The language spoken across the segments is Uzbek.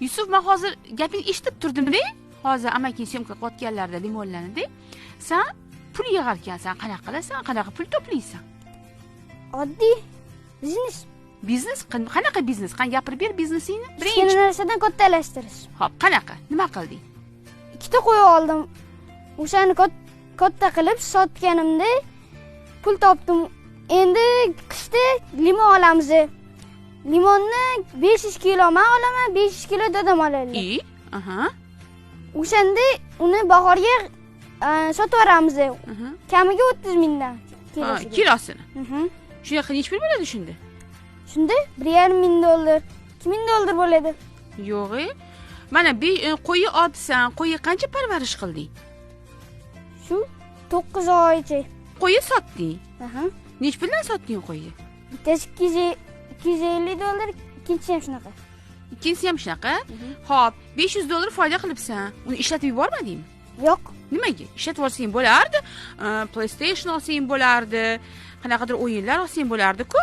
yusuf man hozir gapingni eshitib turdimda. Hozir amaking syomka qilayotganlarida limonlarnida san pul yig'ar ekansan qanaqa qilasan qanaqa pul to'playsan? Oddiy. Biznes. Biznes? Qan- qanaqa biznes? Qani gapirib ber biznesingni. Birinchi narsadan kattalashtirish hop qanaqa? Nima qilding? Ikkita qo'y oldim. O'shani katta qilib sotganimda pul topdim. Endi qishda limon olamiz limonni besh yuz kilo man olaman besh yuz kilo dadam oladi aha. O'shanda uni bahorga e, sotib yuboramiz kamiga o'ttiz mingdan kilosini? Mhm. shunaqa nechi pul bo'ladi shunda? Shunda bir yarim ming dollar ikki ming dollar bo'ladi. Yo'q e. Mana e, qo'yni otsan qo'yni qancha parvarish qilding? Shu to'qqiz oycha qo'yni sotding? Aha. nechi puldan sotding qo'yni bittasi ikki yuz ikki yuz ellik dollar ikkinchisi ham shunaqa. Ikkinchisi ham shunaqa? Ho'p besh yuz dollar foyda qilibsan. Uni ishlatib yubormadingmi? Yo'q. Nimaga? Ishlatib olsang bo'lardi E, playstation olsang bo'lardi qanaqadir o'yinlar olsang bo'lardiku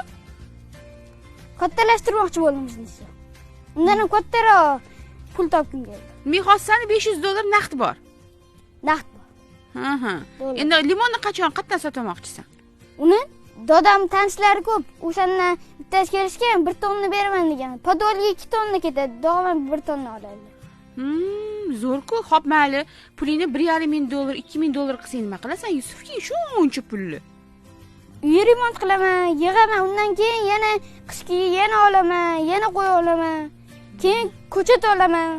kattalashtirmoqchi bo'ldim biznesni undan ham kattaroq pul topgim keldi. Mehosani besh yuz dollar naqd bor. Naqd bor. Aha. Bo'ldi. endi limonni qachon qayerdan sotmoqchisan? Uni dadam tanishlari ko'p o'shandan bittasi kelishgan bir tonna beraman degan. Podolga ikki tonna ketadi davom bir tonna oladi Hmm, zo'rku hop mayli pulingni bir yarim ming dollar ikki ming dollar qilsang nima qilasan yusufki shuncha pulni uy remont qilaman yig'aman undan keyin yana qishki yana olaman yana qo'y olaman keyin ko'chat olaman